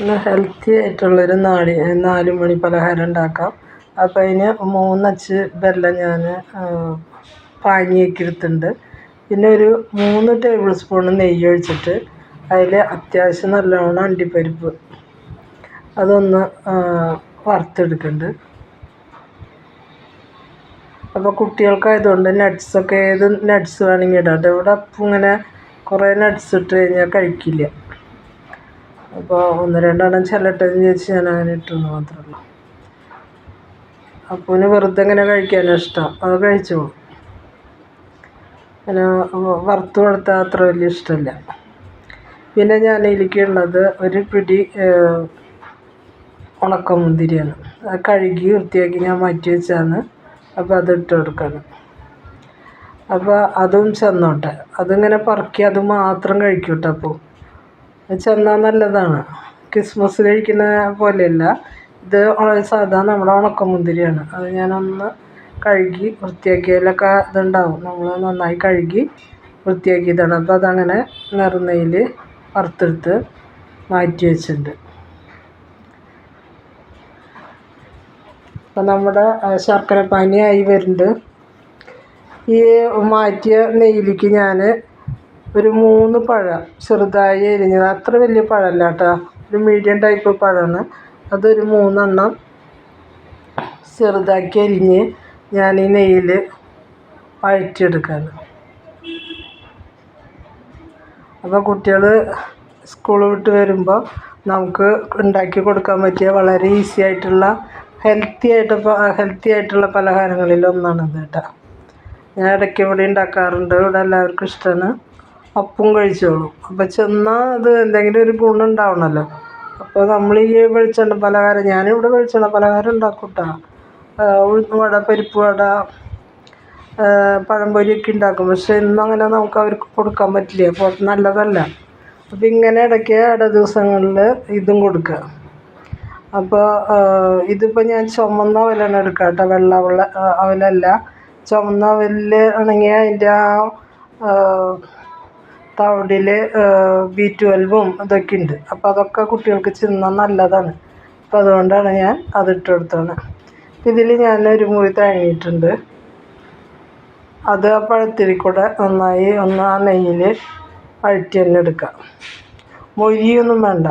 ഇന്ന് ഹെൽത്തി ആയിട്ടുള്ളൊരു നാല് നാല് മണി പലഹാരം ഉണ്ടാക്കാം. അപ്പം അതിന് മൂന്നച്ച് വെല്ലം ഞാൻ പാനിയാക്കി എടുത്തിട്ടുണ്ട്. പിന്നെ ഒരു മൂന്ന് ടേബിൾ സ്പൂൺ നെയ്യ് ഒഴിച്ചിട്ട് അതിൽ അത്യാവശ്യം നല്ലോണം അണ്ടിപ്പരിപ്പ് അതൊന്ന് വറുത്തെടുക്കുന്നുണ്ട് അപ്പോൾ കുട്ടികൾക്കായതുകൊണ്ട് നട്ട്സൊക്കെ ഏത് നട്ട്സ് വേണമെങ്കിൽ ഇടാം. ഇവിടെ ഇങ്ങനെ കുറേ നട്ട്സ് ഇട്ട് കഴിഞ്ഞാൽ കഴിക്കില്ല. അപ്പോൾ ഒന്ന് രണ്ടെണ്ണം ചെല്ലട്ടെന്ന് ചോദിച്ച് ഞാൻ അങ്ങനെ ഇട്ടെന്ന് മാത്രമേ ഉള്ളൂ. അപ്പൂന് വെറുതെ ഇങ്ങനെ കഴിക്കാനാണ് ഇഷ്ടം. അത് കഴിച്ചു? അങ്ങനെ വറുത്ത് കൊടുത്താൽ അത്ര വലിയ ഇഷ്ടമല്ല പിന്നെ ഞാൻ എനിക്കുള്ളത് ഒരു പിടി ഉണക്കമുന്തിരിയാണ് അത് കഴുകി വൃത്തിയാക്കി ഞാൻ മാറ്റി വെച്ചാണ്. അപ്പോൾ അത് ഇട്ട് അപ്പോൾ അതും ചെന്നോട്ടെ. അതിങ്ങനെ പറക്കി അത് മാത്രം കഴിക്കൂട്ടോ അപ്പോൾ ചെന്നാൽ നല്ലതാണ്. ക്രിസ്മസ് കഴിക്കുന്ന പോലെയല്ല. ഇത് സാധാ നമ്മുടെ ഉണക്കമുന്തിരിയാണ്. അത് ഞാനൊന്ന് കഴുകി വൃത്തിയാക്കിയതിലൊക്കെ ഇതുണ്ടാവും. നമ്മൾ നന്നായി കഴുകി വൃത്തിയാക്കിയതാണ്. അപ്പോൾ അതങ്ങനെ നിറനെയിൽ വറുത്തെടുത്ത് മാറ്റി വെച്ചിട്ടുണ്ട്. അപ്പം നമ്മുടെ ശർക്കര പാനി ആയി വരുന്നുണ്ട്. ഈ മാറ്റിയ നെയ്യിലേക്ക് ഞാൻ ഒരു മൂന്ന് പഴം ചെറുതായി എരിഞ്ഞത് അത്ര വലിയ പഴമല്ല കേട്ടോ. ഒരു മീഡിയം ടൈപ്പ് പഴമാണ്. അതൊരു മൂന്നെണ്ണം ചെറുതാക്കി അരിഞ്ഞ് ഞാൻ ഈ നെയ്യിൽ വഴറ്റിയെടുക്കുകയാണ് അപ്പോൾ കുട്ടികൾ സ്കൂൾ വിട്ട് വരുമ്പോൾ നമുക്ക് ഉണ്ടാക്കി കൊടുക്കാൻ പറ്റിയ വളരെ ഈസി ആയിട്ടുള്ള ഹെൽത്തി ആയിട്ട് ഹെൽത്തി ആയിട്ടുള്ള പലഹാരങ്ങളിൽ ഇത് കേട്ടോ. ഞാൻ ഇടയ്ക്ക് ഇവിടെ ഉണ്ടാക്കാറുണ്ട്. ഇവിടെ എല്ലാവർക്കും ഇഷ്ടമാണ്. അപ്പം കഴിച്ചോളും. അപ്പം ചെന്നാൽ അത് എന്തെങ്കിലും ഒരു ഗുണം ഉണ്ടാവണമല്ലോ അപ്പോൾ നമ്മൾ ഈ വെളിച്ചെണ്ണ പലഹാരം ഞാനിവിടെ വെളിച്ചെണ്ണ പലഹാരം ഉണ്ടാക്കും കേട്ടോ ഉഴുന്ന് വട പരിപ്പ് വട പഴംപൊരിയൊക്കെ ഉണ്ടാക്കും. പക്ഷേ ഇന്നും അങ്ങനെ നമുക്ക് അവർക്ക് കൊടുക്കാൻ പറ്റില്ല. അപ്പോൾ നല്ലതല്ല. അപ്പോൾ ഇങ്ങനെ ഇടയ്ക്ക് ഇട ദിവസങ്ങളിൽ ഇതും കൊടുക്കുക. അപ്പോൾ ഇതിപ്പോൾ ഞാൻ ചുമന്ന അവലാണ് എടുക്കുക കേട്ടോ. വെള്ള അവല അവലല്ല. ചുമന്ന അവലിൽ ആണെങ്കിൽ അതിന്റെ ആ തവിടിൽ ബി ട്വൽവും ഇതൊക്കെ ഉണ്ട്. അപ്പോൾ അതൊക്കെ കുട്ടികൾക്ക് തിന്നാൻ നല്ലതാണ്. അപ്പോൾ അതുകൊണ്ടാണ് ഞാൻ അതിട്ട് കൊടുത്തത്. ഇതിൽ ഞാൻ ഒരു മുറി തേങ്ങിയിട്ടുണ്ട്. അത് ആ പഴത്തിൽ കൂടെ നന്നായി ഒന്ന് ആ നെയ്യിൽ വഴറ്റി തന്നെ എടുക്കാം മൊരിയൊന്നും വേണ്ട.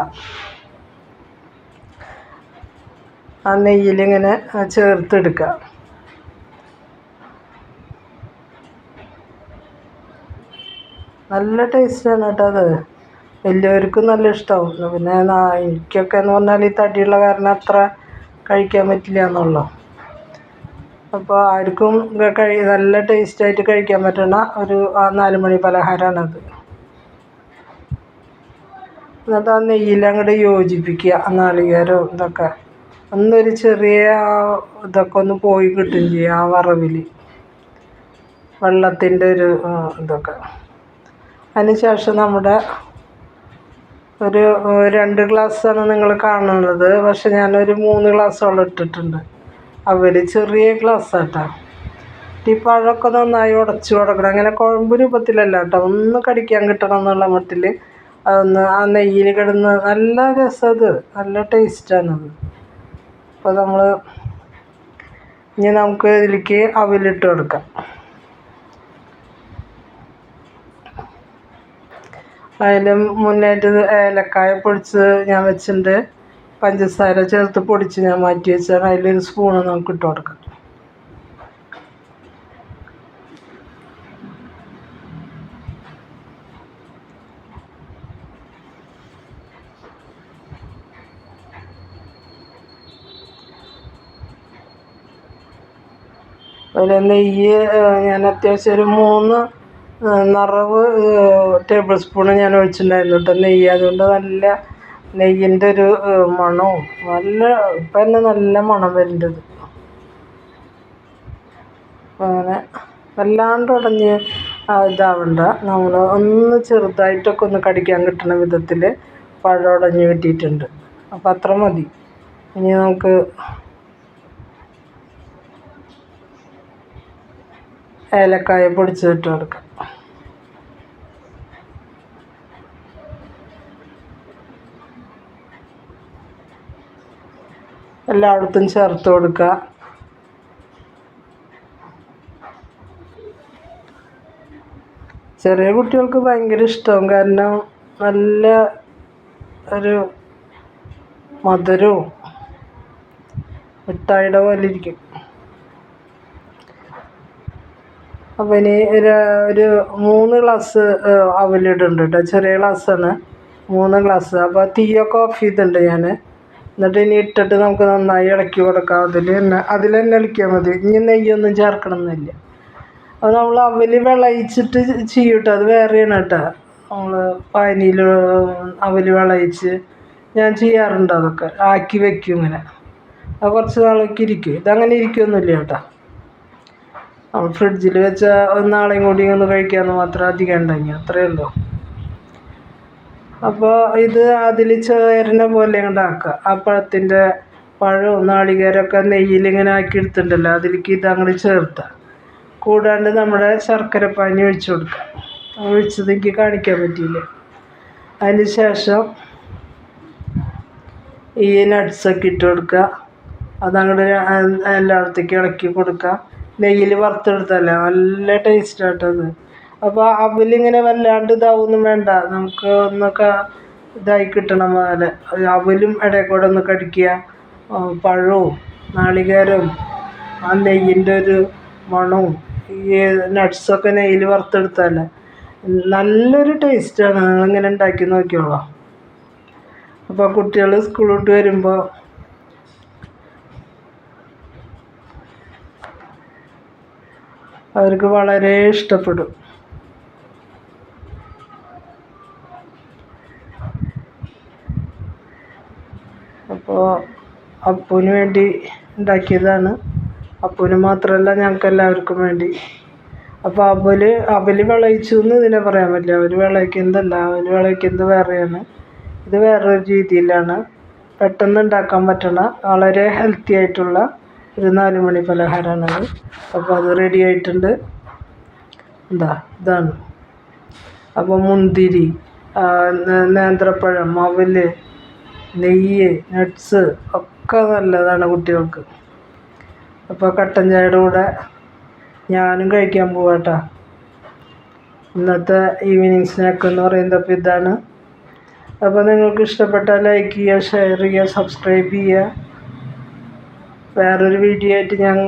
ആ നെയ്യിലിങ്ങനെ ചേർത്തെടുക്കുക നല്ല ടേസ്റ്റാണ് കേട്ടോ അത്. വലിയവർക്കും നല്ല ഇഷ്ടമാവും പിന്നെ എനിക്കൊക്കെ എന്ന് പറഞ്ഞാൽ ഈ തടിയുള്ള കാരണം അത്ര കഴിക്കാൻ പറ്റില്ല എന്നുള്ളൂ. അപ്പോൾ ആർക്കും കഴി നല്ല ടേസ്റ്റായിട്ട് കഴിക്കാൻ പറ്റുന്ന ഒരു നാല് മണി പലഹാരമാണത് എന്നിട്ട് ആ നെയ്യിലങ്ങോട്ട് യോജിപ്പിക്കുക നാളികേരവും ഇതൊക്കെ. ഒന്നൊരു ചെറിയ ഇതൊക്കെ ഒന്ന് പോയി കിട്ടുകയും ചെയ്യും ആ വറവിൽ വെള്ളത്തിന്റെ ഒരു ഇതൊക്കെ. അതിന് ശേഷം നമ്മുടെ ഒരു രണ്ട് ഗ്ലാസ്സാണ് നിങ്ങൾ കാണുന്നത്. പക്ഷെ ഞാനൊരു മൂന്ന് ഗ്ലാസ്സോളം ഇട്ടിട്ടുണ്ട്. അവർ ചെറിയ ഗ്ലാസ്സാട്ടോ. ഈ പഴമൊക്കെ നന്നായി ഉടച്ചു കൊടുക്കണം. അങ്ങനെ കുഴമ്പ് രൂപത്തിലല്ല കേട്ടോ. ഒന്ന് കടിക്കാൻ കിട്ടണം എന്നുള്ള മട്ടിൽ അതൊന്ന് ആ നെയ്യിൽ കിടന്ന് നല്ല രസമത് നല്ല ടേസ്റ്റാണത്. അപ്പോൾ നമ്മൾ ഇനി നമുക്ക് ഇതിലേക്ക് അവിലിട്ട് കൊടുക്കാം. അതിൽ മുന്നായിട്ട് ഏലക്കായ പൊടിച്ച് ഞാൻ വെച്ചിട്ടുണ്ട്. പഞ്ചസാര ചേർത്ത് പൊടിച്ച് ഞാൻ മാറ്റി വെച്ചാൽ അതിലൊരു സ്പൂണ് നമുക്ക് ഇട്ട് കൊടുക്കാം. അതിൽ നെയ്യ് ഞാൻ അത്യാവശ്യം ഒരു മൂന്ന് നിറവ് ടേബിൾ സ്പൂണ് ഞാൻ ഒഴിച്ചിട്ടുണ്ടായിരുന്നു കേട്ടോ നെയ്യ്. അതുകൊണ്ട് നല്ല നെയ്യിന്റെ ഒരു മണവും നല്ല ഇപ്പം തന്നെ നല്ല മണം വരുന്നുണ്ട് അങ്ങനെ വല്ലാണ്ട് ഉടഞ്ഞ് ഇതാവണ്ട. നമ്മൾ ഒന്ന് ചെറുതായിട്ടൊക്കെ ഒന്ന് കടിക്കാൻ കിട്ടുന്ന വിധത്തിൽ പഴം ഉടഞ്ഞ് കിട്ടിയിട്ടുണ്ട്. അപ്പം അത്ര മതി. ഇനി നമുക്ക് ഏലക്കായ പൊടിച്ചിട്ട് കൊടുക്കാം എല്ലായിടത്തും ചേർത്ത് കൊടുക്കുക. ചെറിയ കുട്ടികൾക്ക് ഭയങ്കര ഇഷ്ടവും കാരണം നല്ല ഒരു മധുരവും മിഠായിയുടെ പോലെ ഇരിക്കും. അപ്പം ഇനി ഒരു ഒരു മൂന്ന് ഗ്ലാസ് അവലിടുന്നുണ്ട് കേട്ടോ. ചെറിയ ഗ്ലാസ്സാണ്. മൂന്ന് ഗ്ലാസ്. അപ്പോൾ തീയൊക്കെ ഓഫ് ചെയ്തിട്ടുണ്ട് ഞാൻ എന്നിട്ട് ഇനി ഇട്ടിട്ട് നമുക്ക് നന്നായി ഇളക്കി കൊടുക്കാം. അതിൽ തന്നെ അതിൽ തന്നെ ഇളക്കിയാൽ മതി. ഇനി നെയ്യൊന്നും ചേർക്കണം എന്നില്ല അത് നമ്മൾ അവൽ വിളയിച്ചിട്ട് ചെയ്യും കേട്ടോ അത് വേറെയാണ് കേട്ടോ. നമ്മൾ പാനിയിൽ അവൽ വിളയിച്ച് ഞാൻ ചെയ്യാറുണ്ട് അതൊക്കെ. ആക്കി വെക്കും ഇങ്ങനെ. അത് കുറച്ച് നാളൊക്കെ ഇരിക്കും. ഇതങ്ങനെ ഇരിക്കുമൊന്നുമില്ല കേട്ടോ. ഫ്രിഡ്ജിൽ വെച്ചാൽ നാളെയും കൂടി ഒന്ന് കഴിക്കാമെന്ന് മാത്രം അധികം ഉണ്ടെങ്കിൽ അത്രയേ ഉള്ളൂ. അപ്പോൾ ഇത് അതിൽ ചേരുന്ന പോലെ ഉണ്ടാക്കുക ആ പഴത്തിന്റെ പഴവും നാളികേരമൊക്കെ നെയ്യിൽ ഇങ്ങനെ ആക്കി എടുത്തിട്ടുണ്ടല്ലോ അതിലേക്ക് ഇത് അങ്ങോട്ട് ചേർത്താം. കൂടാണ്ട് നമ്മുടെ ശർക്കര പാനി ഒഴിച്ചു കൊടുക്കാം. ഒഴിച്ചത് എനിക്ക് കാണിക്കാൻ പറ്റിയില്ല. അതിന് ശേഷം ഈ നട്ട്സൊക്കെ ഇട്ട് കൊടുക്കുക അതങ്ങോട്ട് എല്ലായിടത്തേക്കും ഇളക്കി കൊടുക്കുക നെയ്യിൽ വറുത്തെടുത്തല്ലേ നല്ല ടേസ്റ്റ് ആട്ടത് അപ്പോൾ അവലിങ്ങനെ വല്ലാണ്ട് ഇതാവൊന്നും വേണ്ട. നമുക്ക് ഒന്നൊക്കെ ഇതായി കിട്ടണം പോലെ അവലും ഇടയിൽ കൂടെ ഒന്ന് കടിക്കുക. പഴവും നാളികേരവും ആ നെയ്യിന്റെ ഒരു മണവും ഈ നട്ട്സൊക്കെ നെയ്യിൽ വറുത്തെടുത്താലേ നല്ലൊരു ടേസ്റ്റാണ് നിങ്ങളിങ്ങനെ ഉണ്ടാക്കി നോക്കിയോളാം അപ്പോൾ കുട്ടികൾ സ്കൂളിലോട്ട് വരുമ്പോൾ അവർക്ക് വളരെ ഇഷ്ടപ്പെടും. അപ്പോൾ അപ്പുവിന് വേണ്ടി ഉണ്ടാക്കിയതാണ്. അപ്പുവിന് മാത്രമല്ല ഞങ്ങൾക്ക് എല്ലാവർക്കും വേണ്ടി. അപ്പോൾ അവൽ അവൽ വിളയിച്ചു എന്ന് ഇതിനെ പറയാൻ പറ്റില്ല. അവർ വിളയിക്കുന്നതല്ല അവർ വിളയിക്കുന്നത് വേറെയാണ്. ഇത് വേറൊരു രീതിയിലാണ്. പെട്ടെന്ന് ഉണ്ടാക്കാൻ പറ്റണ വളരെ ഹെൽത്തി ആയിട്ടുള്ള ഒരു നാല് മണി പലഹാരമാണത് അപ്പോൾ അത് റെഡി ആയിട്ടുണ്ട്. എന്താ ഇതാണ്. അപ്പോൾ മുന്തിരി നേന്ത്രപ്പഴം അവൽ നെയ്യ് നട്ട്സ് ഒക്കെ നല്ലതാണ് കുട്ടികൾക്ക്. അപ്പോൾ കട്ടൻ ചായയുടെ കൂടെ ഞാനും കഴിക്കാൻ പോവാട്ടാ. ഇന്നത്തെ ഈവനിങ് സ്നാക്ക് എന്ന് പറയുന്നത് അപ്പോൾ ഇതാണ്. അപ്പോൾ നിങ്ങൾക്ക് ഇഷ്ടപ്പെട്ടാൽ ലൈക്ക് ചെയ്യുക ഷെയർ ചെയ്യുക സബ്സ്ക്രൈബ് ചെയ്യുക. വേറൊരു വീഡിയോ ആയിട്ട് ഞാൻ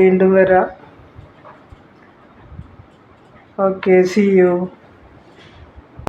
വീണ്ടും വരാം. Okay C U